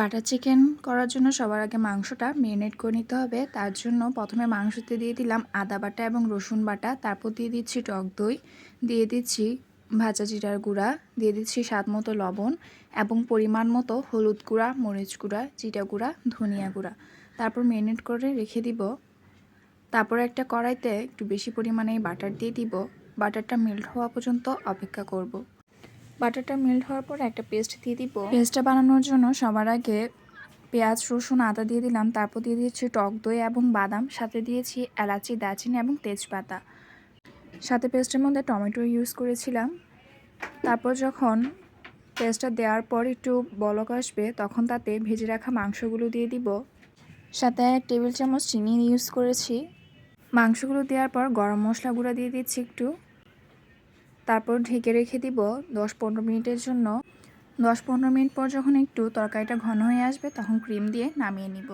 Butter chicken করার জন্য সবার আগে মাংসটা মেরিনেট করে নিতে হবে। তার জন্য প্রথমে মাংসতে দিয়ে দিলাম আদা বাটা এবং রসুন বাটা। তারপর দিয়ে দিচ্ছি টক দই, দিয়ে দিচ্ছি ভাজা জিরার গুঁড়া, দিয়ে দিচ্ছি স্বাদ মতো লবণ এবং পরিমাণ মতো হলুদ গুঁড়া, মরিচ গুঁড়া, জিরা গুঁড়া, ধনিয়া গুঁড়া। তারপর মেরিনেট করে রেখে দিব। তারপর একটা কড়াইতে একটু বেশি পরিমাণে বাটার দিয়ে দিব। বাটারটা মেল্ট হওয়া পর্যন্ত অপেক্ষা করব। বাটারটা মেল্ট হওয়ার পর একটা পেস্ট দিয়ে দিব। পেস্টটা বানানোর জন্য সবার আগে পেঁয়াজ, রসুন, আদা দিয়ে দিলাম। তারপর দিয়ে দিয়েছি টক দই এবং বাদাম। সাথে দিয়েছি এলাচি, দারচিনি এবং তেজপাতা। সাথে পেস্টের মধ্যে টমেটো ইউজ করেছিলাম। তারপর যখন পেস্টটা দেওয়ার পর একটু বলক আসবে, তখন তাতে ভেজে রাখা মাংসগুলো দিয়ে দিব। সাথে এক টেবিল চামচ চিনি ইউজ করেছি। মাংসগুলো দেওয়ার পর গরম মশলা গুঁড়া দিয়ে দিচ্ছি একটু। তারপর ঢেকে রেখে দিব দশ পনেরো মিনিটের জন্য। দশ পনেরো মিনিট পর যখন একটু তরকারিটা ঘন হয়ে আসবে, তখন ক্রিম দিয়ে নামিয়ে নিব।